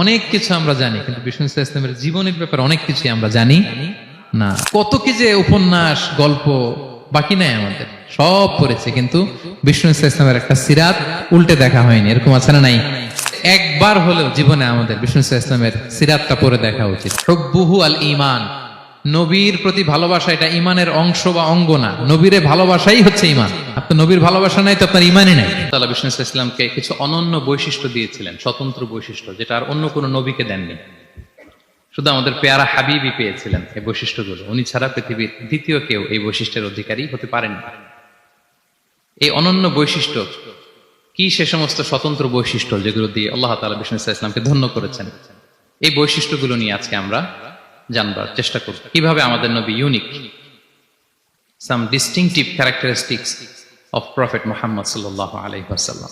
অনেক কিছু আমরা জানি, কিন্তু বিষ্ণু ইসলামের জীবনের ব্যাপারে অনেক কিছু আমরা জানি। না, কত কি যে উপন্যাস, গল্প বাকি নাই আমাদের, সব পড়েছে, কিন্তু বিষ্ণু ইসলামের একটা সিরাত উল্টে দেখা হয়নি, এরকম আছে না নাই? একবার হলেও জীবনে আমাদের বিষ্ণু ইসলামের সিরাতটা পড়ে দেখা উচিত। সব্বুহু আল ইমান নবীর প্রতি ভালোবাসা এটা ইমানের অংশ বা অঙ্গ না। নবীরে ভালোবাসাই হচ্ছে ইমান। আপনার নবীর ভালোবাসা নাই, তো আপনার ইমানই নাই। তাহলে বিষ্ণু ইসলামকে কিছু অনন্য বৈশিষ্ট্য দিয়েছিলেন, স্বতন্ত্র বৈশিষ্ট্য, যেটা আর অন্য কোনো নবীকে দেননি। শুধু আমাদের পেয়ারা হাবিবই পেয়েছিলেন এই বৈশিষ্ট্যগুলো। উনি ছাড়া পৃথিবীর দ্বিতীয় কেউ এই বৈশিষ্ট্যের অধিকারী হতে পারেন এই অনন্য বৈশিষ্ট্য, কি সে সমস্ত স্বতন্ত্র বৈশিষ্ট্য যেগুলো দিয়ে আল্লাহ তালা বিষ্ণু ইসলামকে ধন্য করেছেন, এই বৈশিষ্ট্যগুলো নিয়ে আজকে আমরা জানবার চেষ্টা করব কীভাবে আমাদের নবী unique some distinctive characteristics of prophet Mohammad সাল্লাহ আলহিহাসাল্লাম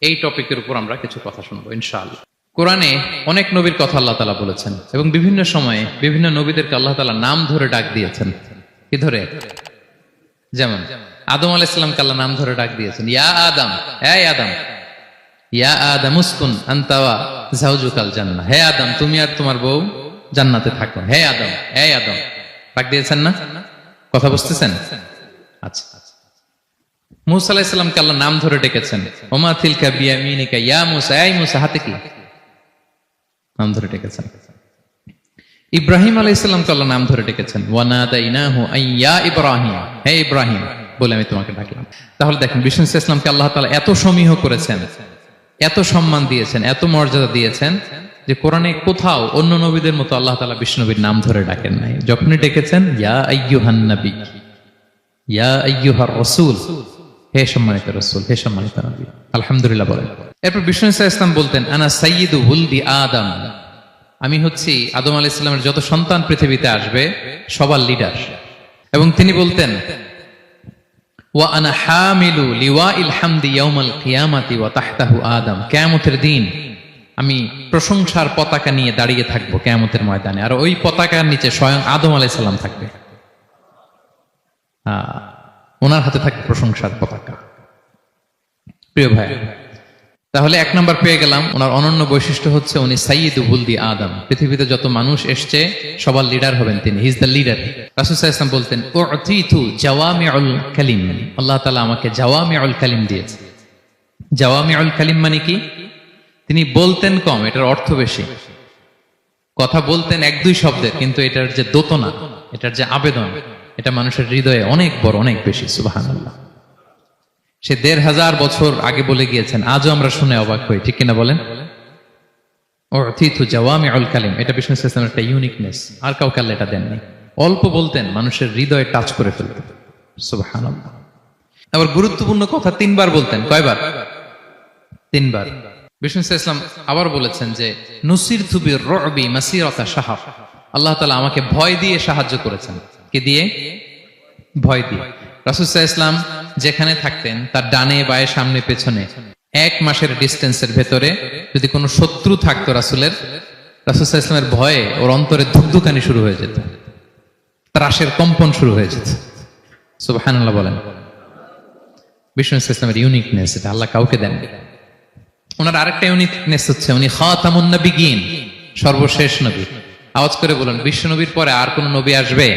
এই টপিকের উপর আমরা কিছু কথা শুনব, ইনশাআল্লাহ। কোরআনে অনেক নবীর কথা আল্লাহ তালা বলেছেন এবং বিভিন্ন সময়ে বিভিন্ন নবীদেরকে আল্লাহ তালা নাম ধরে ডাক দিয়েছেন। কি ধরে? যেমন, আদম আলাইসাল্লামকে আল্লাহ নাম ধরে ডাক দিয়েছেন। ইয়া আদম হ্যাঁ আদম। ইয়া আদম, উসকুন আন্তাওয়া জাউজুকাল জান্না হে আদম, তুমি আর তোমার বউ জান্নাতে থাকো। হে আদম হে আদম, ডাক দিয়েছেন না? কথা বুঝতেছেন? আচ্ছা। মুসা আলাইসাল্লামকে আল্লাহ নাম ধরে ডেকেছেন। ওমা থিলকা ইয়া মুসা মুসা, হাতে কি? নাম ধরে ডেকেছেন। ইব্রাহিম আলাইসাল্লামকে আল্লাহ নাম ধরে ডেকেছেন। ওয়ানাদাইনাহু আইয়া ইব্রাহিম। হে ইব্রাহিম, বলে আমি তোমাকে ডাকলাম। তাহলে দেখেন, বিষ্ণু ইসলামকে আল্লাহ তাআলা এত সমীহ করেছেন, এত সম্মান দিয়েছেন, এত মর্যাদা দিয়েছেন যে কোরআনে কোথাও অন্য নবীদের মতো আল্লাহ তালা বিষ্ণুবীর নাম ধরে ডাকেন নাই। যখনই ডেকেছেন, ইয়া ইয়া রাসূল, হে সম্মানিত রাসূল, হে সম্মানিত নবী। আলহামদুলিল্লাহ বলেন। এরপর বিষ্ণু ইসা ইসলাম বলতেন, আনা হুলদি আদম। আমি হচ্ছি আদম আলাইহিস সালামের যত সন্তান পৃথিবীতে আসবে, সবার লিডার এবং তিনি বলতেন, ওয়া আনা হামিলু লিওয়া ইল ইয়াউমাল কিয়ামাতি ওয়া তাহতাহু আদম। কিয়ামতের দিন আমি প্রশংসার পতাকা নিয়ে দাঁড়িয়ে থাকব কিয়ামতের ময়দানে। আর ওই পতাকার নিচে স্বয়ং আদম আলাইহিস সালাম থাকবে ওনার হাতে থাকবে প্রশংসার পতাকা। প্রিয় ভাই, তাহলে এক নম্বর পেয়ে গেলাম। ওনার অনন্য বৈশিষ্ট্য হচ্ছে উনি সাইয়িদু বুলদি আদম। পৃথিবীতে যত মানুষ এসছে, সবার লিডার হবেন তিনি। হিজ দ্য লিডার রাসুল ইসলাম বলতেন ও অতীতু জাওয়ামিউল কালিম। আল্লাহ তালা আমাকে জাওয়ামিউল কালিম দিয়েছে। জাওয়ামিউল কালিম মানে কি? তিনি বলতেন কম, এটার অর্থ বেশি। কথা বলতেন এক দুই শব্দের কিন্তু এটার যে দোতনা, এটার যে আবেদন, এটা মানুষের হৃদয়ে অনেক বড়, অনেক বেশি সুবাহান সে দেড় হাজার বছর আগে বলে গিয়েছেন, আজও আমরা শুনে অবাক হই, ঠিক কিনা বলেন? এটা একটা ইউনিকনেস আর কাউকে আল্লাহ এটা দেননি। অল্প বলতেন, মানুষের হৃদয়ে টাচ করে ফেলতেন সুবাহান আবার গুরুত্বপূর্ণ কথা তিনবার বলতেন, কয়বার? তিনবার। বিষ্ণু ইসলাম আবার বলেছেন যে নুসির থুবির রবি মাসিরতা সাহাব আল্লাহ তালা আমাকে ভয় দিয়ে সাহায্য করেছেন। কি দিয়ে? ভয় দিয়ে। রাসুসাহ ইসলাম যেখানে থাকতেন, তার ডানে বায়ে সামনে পেছনে এক মাসের ডিস্টেন্সের ভেতরে যদি কোনো শত্রু থাকতো রাসুলের রাসুসাহ ইসলামের ভয়ে ওর অন্তরে ধুকধুকানি শুরু হয়ে যেত। ত্রাসের কম্পন শুরু হয়ে যেত। সুবহানাল্লাহ বলেন। বিষ্ণু ইসলামের ইউনিকনেস এটা আল্লাহ কাউকে দেন ওনার আরেকটা ইউনিকনেস হচ্ছে, উনি খাতামুন নবিগিন, সর্বশেষ নবী। আওয়াজ করে বলুন বিশ্ব নবীর পরে আর কোন নবী আসবে?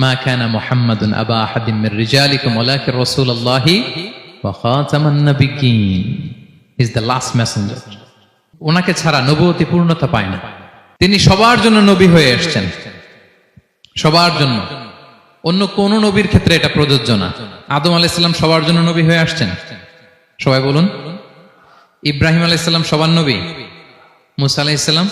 মা কানা মুহাম্মাদুন আবা আহাদিম মির রিজালিকুম, ওয়ালাকিন রাসূলুল্লাহি ইজ দ্য লাস্ট মেসেঞ্জার ওনাকে ছাড়া নবুয়তি পূর্ণতা পায় না। তিনি সবার জন্য নবী হয়ে এসেছেন। সবার জন্য। অন্য কোন নবীর ক্ষেত্রে এটা প্রযোজ্য না। আদম আলাইহিস সবার জন্য নবী হয়ে আসছেন। সবাই বলুন। ইব্রাহিম আলাইসাল্লাম সবার নবী? মুসা আলাইসাল্লাম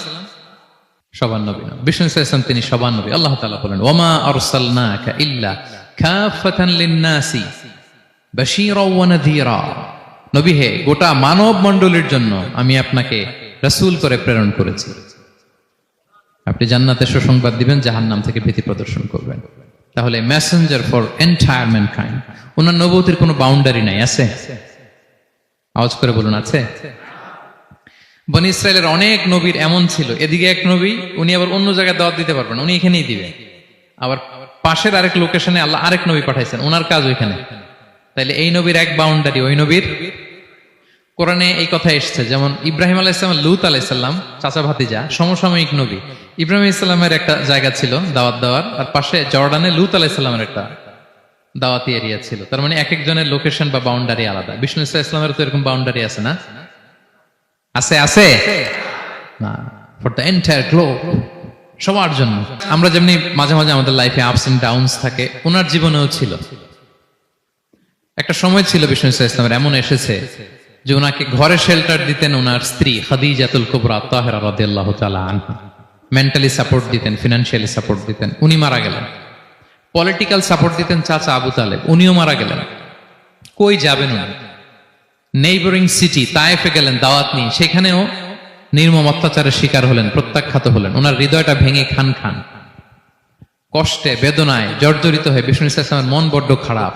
সবার নবী বিষ্ণু ইসলাম তিনি সবার নবী। আল্লাহ তালা বলেন ওমা আরসালনাকা ইল্লা কাফাতান লিন-নাসি বাশীরা ওয়া নাযীরা। নবী হে, গোটা মানব মণ্ডলীর জন্য আমি আপনাকে রাসূল করে প্রেরণ করেছি। আপনি জান্নাতে সুসংবাদ দিবেন, জাহান্নাম থেকে ভীতি প্রদর্শন করবেন। তাহলে মেসেঞ্জার ফর এন্টায়ার ম্যানকাইন্ড ওনার নবতির কোনো বাউন্ডারি নাই, আছে? আওয়াজ করে বলুন, আছে? বনি ইসরায়েলের অনেক নবীর এমন ছিল। এদিকে এক নবী, উনি আবার অন্য জায়গায় দাওয়াত দিতে পারবেন উনি এখানেই দিবে। আবার পাশের আরেক লোকেশনে আল্লাহ আরেক নবী পাঠাইছেন ওনার কাজ ওইখানে। তাইলে এই নবীর এক বাউন্ডারি ওই নবীর কোরআনে এই কথা এসছে, যেমন ইব্রাহিম আলাহ ইসলাম লুত আলাইসাল্লাম চাচা ভাতিজা, সমসাময়িক নবী। ইব্রাহিম ইসলামের একটা জায়গা ছিল দাওয়াত দেওয়ার, আর পাশে জর্ডানে লুত আলাইসাল্লামের একটা দাওয়াতি এরিয়া ছিল তার মানে এক একজনের লোকেশন বা বাউন্ডারি আলাদা। বিষ্ণু ইসলাম ইসলামের তো এরকম বাউন্ডারি আছে না? আছে আছে? না ফর দ্য এন্টায়ার গ্লোব সবার জন্য। আমরা যেমনি মাঝে মাঝে আমাদের লাইফে আপস এন্ড ডাউনস থাকে, ওনার জীবনেও ছিল। একটা সময় ছিল বিষ্ণু ইসলামের, এমন এসেছে যে ওনাকে ঘরে শেল্টার দিতেন ওনার স্ত্রী, খাদিজাতুল কুবরা, তাহেরা রাদিয়াল্লাহু তাআলা আনহা। মেন্টালি সাপোর্ট দিতেন ফিনান্সিয়ালি সাপোর্ট দিতেন, উনি মারা গেলেন। পলিটিক্যাল সাপোর্ট দিতেন চাচা আবু তালেব। উনিও মারা গেলেন। কই যাবেন উনি? নেইবরিং সিটি তায়েফে গেলেন, দাওয়াত নিয়ে। সেখানেও নির্মম অত্যাচারের শিকার হলেন, প্রত্যাখ্যাত হলেন। ওনার হৃদয়টা ভেঙে খান খান। কষ্টে, বেদনায়, জর্জরিত হয়ে বিষ্ণু ইসলামের মন বড্ড খারাপ।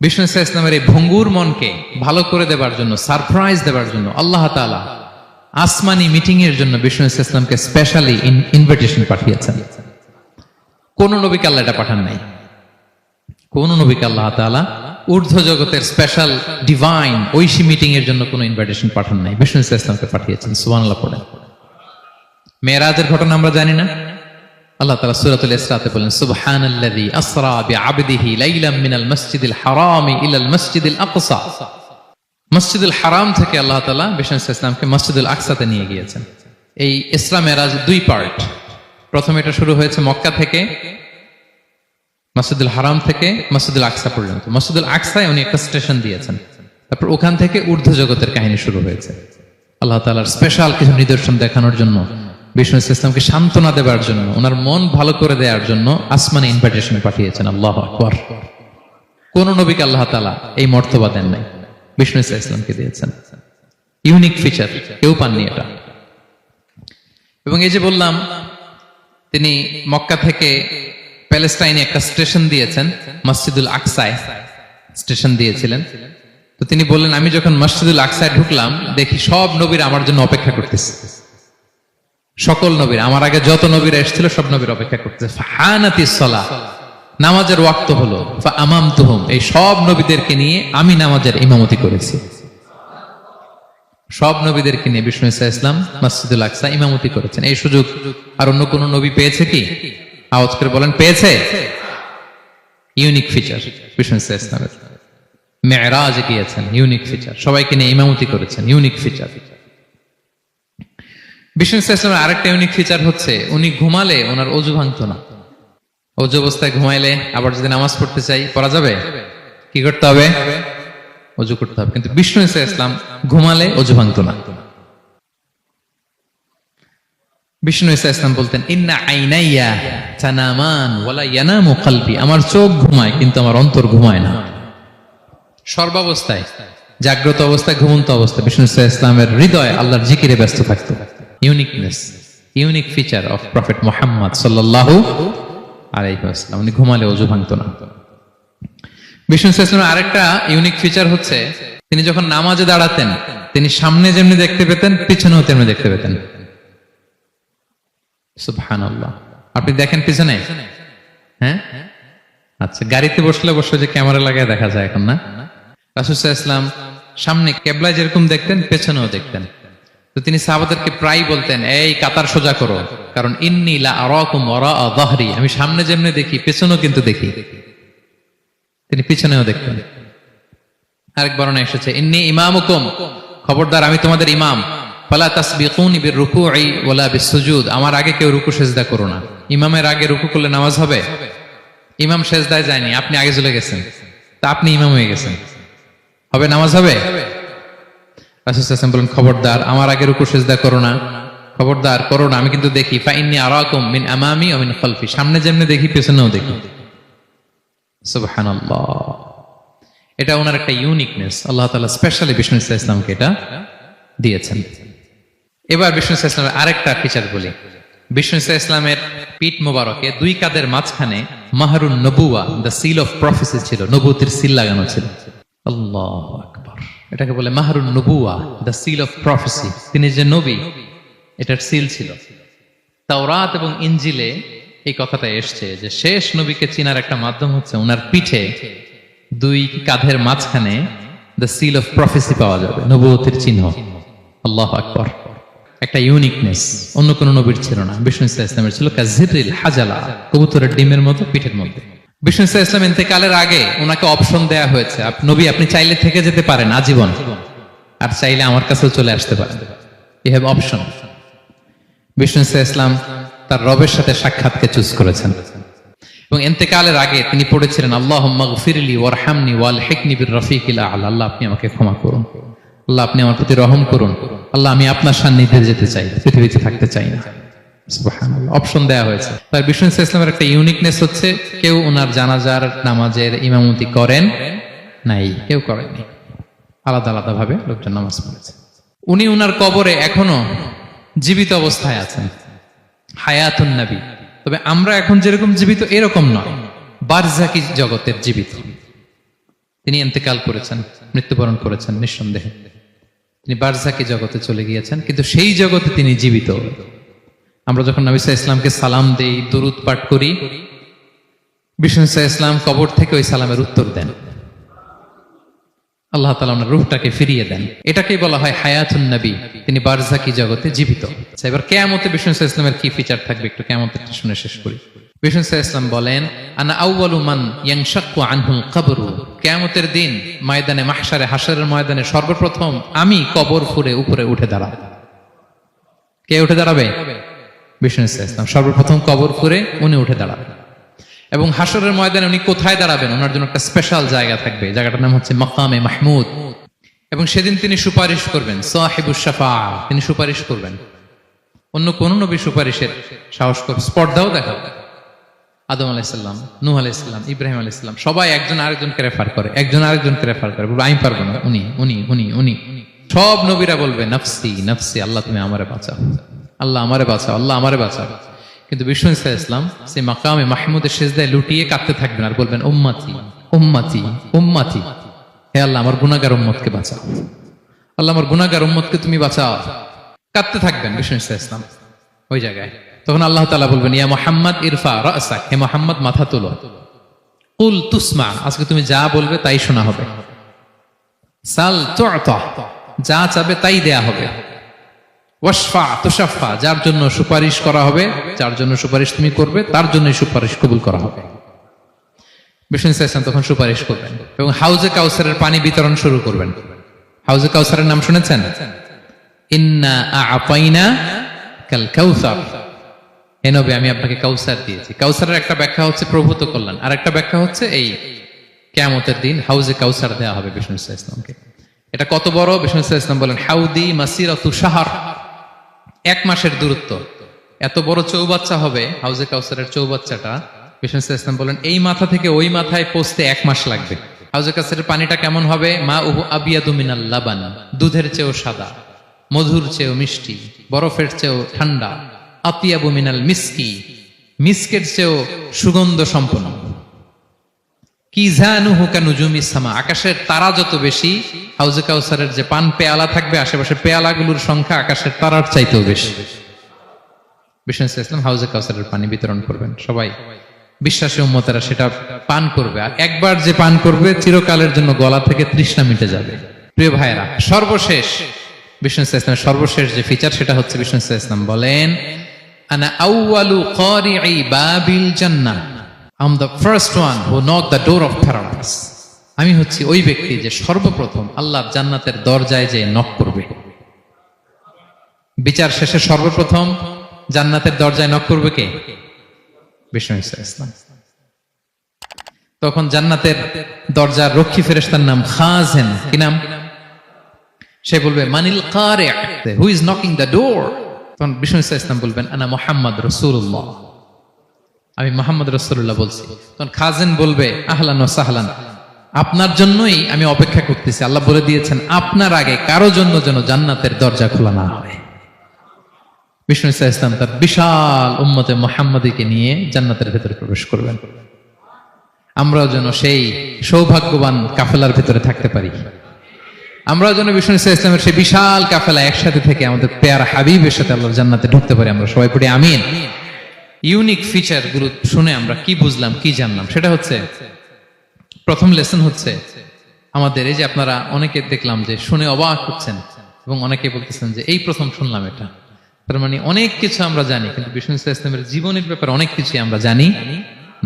বিষ্ণু ইসলামের এই ভঙ্গুর মনকে ভালো করে দেবার জন্য সারপ্রাইজ দেবার জন্য, আল্লাহ আসমানি মিটিং এর জন্য বিষ্ণু ইসলামকে স্পেশালি ইনভিটেশন পাঠিয়েছেন। কোন নবীকে আল্লাহ এটা পাঠান নাই। কোন নবীকে আল্লাহ তাআলা ঊর্ধ্ব জগতের স্পেশাল ডিভাইন ঐশী মিটিং এর জন্য কোনো ইনভিটেশন পাঠান নাই। বিষ্ণু ইসলামকে পাঠিয়েছেন, সুবহানাল্লাহ পড়ে। মেরাজের ঘটনা আমরা জানি না। আল্লাহ তাআলা সূরাতুল ইসরাতে বলেন, সুবহানাল্লাযী আসরা বিআবদিহি লাইলাম মিনাল মাসজিদিল হারামি ইলাল মাসজিদিল আকসা। মসজিদুল হারাম থেকে আল্লাহ তাআলা বিষ্ণু ইসলামকে মসজিদুল আকসাতে নিয়ে গিয়েছেন। এই ইসরা মেরাজ দুই পার্ট প্রথমে এটা শুরু হয়েছে মক্কা থেকে, মসজিদুল হারাম থেকে, মসজিদুল আকসা পর্যন্ত। মসজিদুল আকসায় উনি একটা স্টেশন দিয়েছেন। তারপর ওখান থেকে ঊর্ধ্ব জগতের কাহিনী শুরু হয়েছে। আল্লাহ তালার স্পেশাল কিছু নিদর্শন দেখানোর জন্য, বিষ্ণু ইসলামকে সান্ত্বনা দেওয়ার জন্য, ওনার মন ভালো করে দেওয়ার জন্য আসমানে ইনভাইটেশন পাঠিয়েছেন। আল্লাহ আকবর। কোন নবীকে আল্লাহ তালা এই মর্তবা দেন নাই। বিষ্ণু ইসলামকে দিয়েছেন। ইউনিক ফিচার কেউ পাননি এটা। এবং এই যে বললাম তিনি মক্কা থেকে প্যালেস্টাইনে একটা স্টেশন দিয়েছেন, মসজিদুল আকসায় স্টেশন দিয়েছিলেন। তো তিনি বললেন, আমি যখন মসজিদুল আকসায় ঢুকলাম, দেখি সব নবীর আমার জন্য অপেক্ষা করতেছে। সকল নবীর, আমার আগে যত নবীরা এসেছিল, সব নবীর অপেক্ষা করতেছে। ফাহানাতি সলা, নামাজের ওয়াক্ত হলো আমাম তুহম এই সব নবীদেরকে নিয়ে আমি নামাজের ইমামতি করেছি। সব নবীদেরকে নিয়ে বিষ্ণু ইসা ইসলাম মসজিদুল আকসা ইমামতি করেছেন। এই সুযোগ আর অন্য কোন নবী পেয়েছে কি? আওয়াজ করে বলেন, পেয়েছে। ইউনিক ফিচার বিষ্ণু ইসা ইসলামের। মেয়েরাজ গিয়েছেন, ইউনিক ফিচার। সবাইকে নিয়ে ইমামতি করেছেন, ইউনিক ফিচার। বিষ্ণু ইসা ইসলামের আরেকটা ইউনিক ফিচার হচ্ছে, উনি ঘুমালে ওনার অজু ভাঙতো না। অজু অবস্থায় ঘুমাইলে আবার যদি নামাজ পড়তে চাই, পড়া যাবে? কি করতে হবে? অজু করতে হবে। কিন্তু বিষ্ণু ইসা ইসলাম ঘুমালে অজু ভাঙতো না। বিষ্ণু ইসা ইসলাম বলতেন, ইন্না আইনাইয়া তানামান ওয়ালা ইয়ানামু কলবি। আমার চোখ ঘুমায়, কিন্তু আমার অন্তর ঘুমায় না। সর্বাবস্থায়, জাগ্রত অবস্থায়, ঘুমন্ত অবস্থায় বিষ্ণু ইসা ইসলামের হৃদয় আল্লাহর জিকিরে ব্যস্ত থাকতো। Uniqueness, unique feature of prophet Mohammad সাল্লাল্লাহু আলাইহি ওয়াসাল্লাম। উনি ঘুমালে অজু ভাঙতো না। বিষ্ণু ইসলামের আরেকটা ইউনিক ফিচার হচ্ছে, তিনি যখন নামাজে দাঁড়াতেন, তিনি সামনে যেমনি দেখতে পেতেন, পিছনেও তেমনি দেখতে পেতেন। আপনি দেখেন পিছনে? হ্যাঁ? আচ্ছা গাড়িতে বসলে বসে যে ক্যামেরা লাগায় দেখা যায় এখন, না? রাসুসাহ ইসলাম সামনে কেবলায় যেরকম দেখতেন, পেছনেও দেখতেন। তো তিনি সাহাবাদেরকে প্রায় বলতেন, এই কাতার সোজা করো, কারণ ইন্নি লা আরাকুম আমি সামনে যেমনি দেখি, পেছনেও কিন্তু দেখি। তিনি পিছনেও দেখতেন। আরেক বর্ণনা এসেছে, ইন্নি ইমামুকুম, খবরদার, আমি তোমাদের ইমাম। ফালা তাসবিকুনি বির আমার আগে কেউ রুকু সেজদা করো না। ইমামের আগে রুকু করলে নামাজ হবে? ইমাম সেজদায় যায়নি, আপনি আগে চলে গেছেন। তা আপনি ইমাম হয়ে গেছেন। হবে নামাজ হবে? বলেন, খবরদার, আমার আগে রুকু সেজদা করো না। খবরদার, করো না। আমি কিন্তু দেখি ফা ইন্নী আরাকুম মিন আমামি ওয়া মিন খালফি। সামনে যেমনি দেখি, পেছনেও দেখি। এটা ওনার একটা ইউনিকনেস আল্লাহ তাআলা স্পেশালি বিষ্ণু ইসলামকে এটা দিয়েছেন। এবার বিষ্ণু ইসলামের আরেকটা ফিচার বলি। বিষ্ণু ইসলামের পিঠ মোবারকে দুই কাদের মাঝখানে মাহরুন নবুয়া দ্য সিল অফ প্রফেসি ছিল নবুতির সিল লাগানো ছিল। আল্লাহ আকবার। এটাকে বলে মাহরুন নবুয়া দ্য সিল অফ প্রফেসি তিনি যে নবী, এটার সিল ছিল। তাওরাত এবং ইঞ্জিলে এই কথাটা এসছে যে শেষ নবীকে চিনার একটা মাধ্যম হচ্ছে ওনার পিঠে দুই কাঁধের মাঝখানে দ্য সিল অফ প্রফেসি পাওয়া যাবে, নবুয়তের চিহ্ন। আল্লাহ আকবর। একটা ইউনিকনেস অন্য কোন নবীর ছিল না। বিষ্ণু ইসলাম ইসলামের ছিল কাজিরিল হাজালা, কবুতরের ডিমের মতো পিঠের মধ্যে। বিষ্ণু ইসলাম ইসলাম ইন্তেকালের আগে ওনাকে অপশন দেয়া হয়েছে নবী আপনি চাইলে থেকে যেতে পারেন আজীবন। আর চাইলে আমার কাছেও চলে আসতে পারেন। ইউ হ্যাভ অপশন বিষ্ণু ইসলাম তার রবের সাথে সাক্ষাৎকে চুজ করেছেন। এবং এন্তেকালের আগে তিনি পড়েছিলেন আল্লাহ মাগফিরলি ওয়ারহামনি ওয়াল হেকনি বির রফিকিল আল। আল্লাহ, আপনি আমাকে ক্ষমা করুন। আল্লাহ, আপনি আমার প্রতি রহম করুন। আল্লাহ, আমি আপনার সান্নিধ্যে যেতে চাই, পৃথিবীতে থাকতে চাই না। অপশন হয়েছে। তার ইসলামের একটা ইউনিকনেস হচ্ছে, কেউ ওনার জানাজার নামাজের ইমামতি করেন নাই, কেউ করেননি আলাদা আলাদা ভাবে লোকজন নামাজ পড়েছে। উনি উনার কবরে এখনও জীবিত অবস্থায় আছেন। হায়াতুন নবী। তবে আমরা এখন যেরকম জীবিত, এরকম নয়। বারজাকি জগতের জীবিত। তিনি এন্তেকাল করেছেন, মৃত্যুবরণ করেছেন নিঃসন্দেহে। তিনি বারজাকি জগতে চলে গিয়েছেন, কিন্তু সেই জগতে তিনি জীবিত। আমরা যখন নবী সাল্লাল্লাহু আলাইহি ইসলামকে সালাম দেই, দরুদ পাঠ করি, বিষ্ণু ইসলাম কবর থেকে ওই সালামের উত্তর দেন। আল্লাহ তালা ওনার রূহটাকে ফিরিয়ে দেন। এটাকেই বলা হয় হায়াতুন নবী। তিনি বারজাকি জগতে জীবিত। আচ্ছা, এবার কেয়ামতে বিষ্ণু সাল্লাল্লাহু আলাইহি ইসলামের কি ফিচার থাকবে একটু কেয়ামতের শুনে শেষ করি। বিষ্ণু সাল্লাল্লাহু ইসলাম বলেন আনা আউয়ালু মান ইয়ানশাক্কু আনহুল কবরু। কেয়ামতের দিন ময়দানে মাহশারে হাশরের ময়দানে সর্বপ্রথম আমি কবর ফুরে উপরে উঠে দাঁড়াবো। কে উঠে দাঁড়াবে? বিষ্ণু ইসলাম সর্বপ্রথম কবর ফুরে উনি উঠে দাঁড়াবেন। এবং হাসরের ময়দানে উনি কোথায় দাঁড়াবেন? ওনার জন্য একটা স্পেশাল জায়গা থাকবে। জায়গাটার নাম হচ্ছে মাকামে মাহমুদ। এবং সেদিন তিনি সুপারিশ করবেন, সাহেবুস শাফা। তিনি সুপারিশ করবেন। অন্য কোন নবী সুপারিশের সাহস করবে স্পর্ধাও দেখাবে আদম আলাইসাল্লাম নূহ আলাইসাল্লাম ইব্রাহিম আলাইসাল্লাম সবাই একজন আরেকজনকে রেফার করে, একজন আরেকজনকে রেফার করে। আমি পারব না। উনি উনি উনি উনি। সব নবীরা বলবে, নফসি নফসি, আল্লাহ তুমি আমারে বাঁচাও। আল্লাহ আমারে বাঁচাও, আল্লাহ আমারে বাঁচাও। কিন্তু বিষ্ণু ইসা ইসলাম সেই মাকামে মাহমুদের শেষদায় লুটিয়ে কাঁদতে থাকবেন আর বলবেন, উম্মাতি উম্মাতি উম্মাতি। হে আল্লাহ, আমার গুনাগার উম্মতকে বাঁচাও। আল্লাহ, আমার গুনাগার উম্মতকে তুমি বাঁচাও। কাঁদতে থাকবেন বিষ্ণু ইসা ইসলাম ওই জায়গায়। তখন আল্লাহ তাআলা বলবেন, ইয়া মোহাম্মদ, ইরফা রাসাক হে মোহাম্মদ, মাথা তোলো। কুল তুসমা, আজকে তুমি যা বলবে তাই শোনা হবে। সাল যা চাবে তাই দেয়া হবে। ওয়াশফা তুশাফা যার জন্য সুপারিশ করা হবে, যার জন্য সুপারিশ তুমি করবে, তার জন্য সুপারিশ কবুল করা হবে। বিষ্ণু ইসলাম তখন সুপারিশ করবেন এবং হাউজে কাউসারের পানি বিতরণ শুরু করবেন। হাউজে কাউসারের নাম শুনেছেন? ইন্না আপাইনা কাল কাউসার। হে আমি আপনাকে কাউসার দিয়েছি। কাউসারের একটা ব্যাখ্যা হচ্ছে প্রভূত কল্যাণ। আর একটা ব্যাখ্যা হচ্ছে এই কেয়ামতের দিন হাউজে কাউসার দেওয়া হবে বিষ্ণু ইসলাম ইসলামকে এটা কত বড়? বিষ্ণু ইসলাম বলেন, হাউদি মাসির সাহার এক মাসের দূরত্ব। এত বড় চৌবাচ্চা হবে, হাউজে কাউসারের চৌবাচ্চাটা। বিষ্ণু ইসলাম বলেন, এই মাথা থেকে ওই মাথায় পৌঁছতে এক মাস লাগবে। হাউজে কাউসারের পানিটা কেমন হবে? মা উহু আবিয়াদু মিনাল লাবান, দুধের চেয়েও সাদা, মধুর চেয়েও মিষ্টি, বরফের চেয়েও ঠান্ডা, আতিয়াবু মিনাল মিসকি, মিসকের চেয়েও সুগন্ধ সম্পন্ন কি জানুহু কানুজুমি সামা আকাশের তারা যত বেশি, হাউজে কাউসারের যে পান পেয়ালা থাকবে, আশেপাশে পেয়ালাগুলোর সংখ্যা আকাশের তারার চাইতেও বেশি। বিষ্ণু ইসলাম হাউজে কাউসারের পানি বিতরণ করবেন। সবাই বিশ্বাসী উম্মতেরা সেটা পান করবে। আর একবার যে পান করবে, চিরকালের জন্য গলা থেকে তৃষ্ণা মিটে যাবে। প্রিয় ভাইয়েরা, সর্বশেষ, বিষ্ণু ইসলামের সর্বশেষ যে ফিচার সেটা হচ্ছে বিষ্ণু ইসলাম বলেন, আনা আউয়ালু কারিই বাবিল জান্নাহ। Am the first one who knock the door of paradise আমি হচ্ছি ওই ব্যক্তি যে সর্বপ্রথম আল্লাহর জান্নাতের দরজায় যে নক করবে। বিচার শেষে সর্বপ্রথম জান্নাতের দরজায় নক করবে কে? ইসলাম। তখন জান্নাতের দরজার রক্ষী ফেরেস্তার নাম খাজেন। কি নাম? সে বলবে, মানিল কারে who is knocking the door তখন বিষ্ণু ইসলাম বলবেন, আনা মোহাম্মদ রসুল্লাহ আমি মোহাম্মদ রসুল্লাহ বলছি। তখন খাজেন বলবে, আহলান ও সাহলান, আপনার জন্যই আমি অপেক্ষা করতেছি। আল্লাহ বলে দিয়েছেন, আপনার আগে কারও জন্য যেন জান্নাতের দরজা খোলা না হয়। বিষ্ণু ইসা ইসলাম তার বিশাল উম্মতে মোহাম্মদীকে নিয়ে জান্নাতের ভেতরে প্রবেশ করবেন। আমরাও যেন সেই সৌভাগ্যবান কাফেলার ভেতরে থাকতে পারি। আমরাও যেন বিষ্ণু ইসা ইসলামের সেই বিশাল কাফেলা একসাথে থেকে আমাদের পেয়ার হাবিবের সাথে আল্লাহ জান্নাতে ঢুকতে পারি। আমরা সবাই পড়ি আমিন। ইউনিক ফিচারগুলো শুনে আমরা কি বুঝলাম, কি জানলাম? সেটা হচ্ছে, প্রথম লেসন হচ্ছে আমাদের এই যে আপনারা অনেকে দেখলাম যে শুনে অবাক হচ্ছেন এবং অনেকে বলতেছেন যে এই প্রথম শুনলাম এটা। তার মানে অনেক কিছু আমরা জানি, কিন্তু বিষ্ণু ইসা ইসলামের জীবনের ব্যাপারে অনেক কিছু আমরা জানি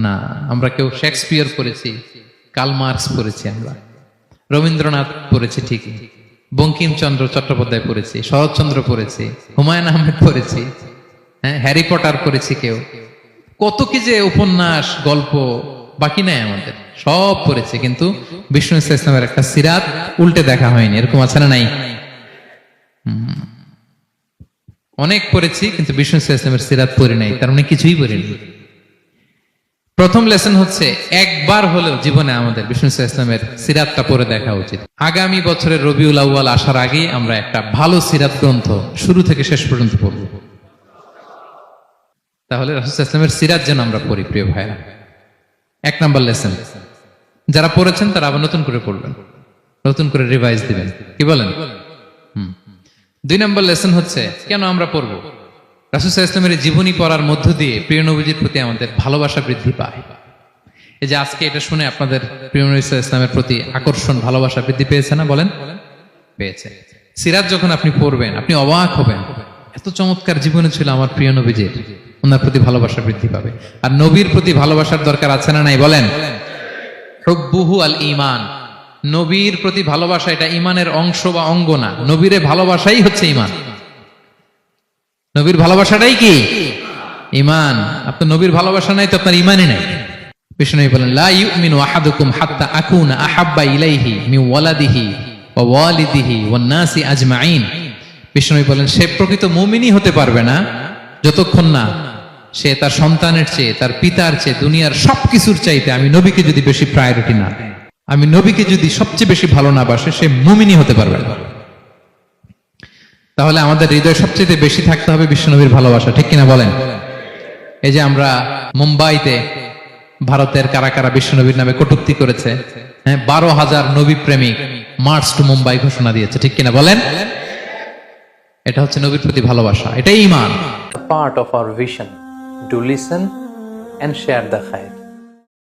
না। আমরা কেউ শেক্সপিয়ার পড়েছি কাল মার্কস পড়েছি আমরা, রবীন্দ্রনাথ পড়েছি ঠিকই, বঙ্কিমচন্দ্র চট্টোপাধ্যায় পড়েছি, শরৎচন্দ্র পড়েছি, হুমায়ুন আহমেদ পড়েছি হ্যাঁ হ্যারি পটার পড়েছি কেউ। কত কি যে উপন্যাস, গল্প, বাকি নাই আমাদের। সব পড়েছে, কিন্তু বিষ্ণু ইসলামের একটা সিরাত উল্টে দেখা হয়নি। এরকম আছে না নাই? অনেক পড়েছি, কিন্তু বিষ্ণু ইসা ইসলামের সিরাত পড়ি নাই। তার মানে কিছুই পড়িনি প্রথম লেসন হচ্ছে, একবার হলেও জীবনে আমাদের বিষ্ণু ইসা ইসলামের সিরাতটা পড়ে দেখা উচিত। আগামী বছরের রবিউল আউ্য়াল আসার আগেই আমরা একটা ভালো সিরাত গ্রন্থ শুরু থেকে শেষ পর্যন্ত পড়ব। তাহলে রাসুল ইসলামের সিরাত যেন আমরা পড়ি, প্রিয় ভাইরা এক নাম্বার লেসন। যারা পড়েছেন তারা আবার নতুন করে পড়বেন। নতুন করে রিভাইজ দিবেন। কি বলেন। দুই নম্বর লেসন হচ্ছে, কেন আমরা পড়ব? রাসুসাহ ইসলামের জীবনী পড়ার মধ্য দিয়ে প্রিয় নবীজির প্রতি আমাদের ভালোবাসা বৃদ্ধি পায়। এই যে আজকে এটা শুনে আপনাদের প্রিয় নবী ইসলামের প্রতি আকর্ষণ, ভালোবাসা বৃদ্ধি পেয়েছে না? বলেন। পেয়েছে। সিরাজ যখন আপনি পড়বেন, আপনি অবাক হবেন। এত চমৎকার জীবনে ছিল আমার প্রিয় নবীজির। ওনার প্রতি ভালোবাসা বৃদ্ধি পাবে। আর নবীর প্রতি ভালোবাসার দরকার আছে না নাই? বলেন। হুব্বুহু আল ইমান নবীর প্রতি ভালোবাসা এটা ইমানের অংশ বা অঙ্গ না। নবীরে ভালোবাসাই হচ্ছে ইমান নবীর ভালোবাসাটাই কি? ইমান আপনার নবীর ভালোবাসা নাই তো আপনার ইমানই নাই। বিষ্ণু বলেন, লা ইউমিনু আহাদুকুম হাত্তা আকুনা আহাব্বা ইলাইহি মি ওয়ালাদিহি ওয়া ওয়ালিদিহি ওয়ান নাসি আজমাইন। বিষ্ণু বলেন, সে প্রকৃত মুমিনই হতে পারবে না যতক্ষণ না সে তার সন্তানের চেয়ে তার পিতার চেয়ে দুনিয়ার সবকিছুর চাইতে আমি নবীকে যদি বেশি প্রায়োরিটি না দেই, আমি নবীকে যদি সবচেয়ে বেশি ভালো না বাসে সে মুমিনই হতে পারবে না। তাহলে আমাদের হৃদয় সবচেয়ে বেশি থাকতে হবে বিশ্বনবীর ভালোবাসা ঠিক কিনা বলেন? এই যে আমরা মুম্বাইতে ভারতের কারা কারা বিশ্বনবীর নামে কটুক্তি করেছে হ্যাঁ বারো হাজার নবী প্রেমিক মার্চ টু মুম্বাই ঘোষণা দিয়েছে ঠিক কিনা বলেন? এটা হচ্ছে নবীর প্রতি ভালোবাসা এটাই ইমান part of our vision. To listen and share the khair.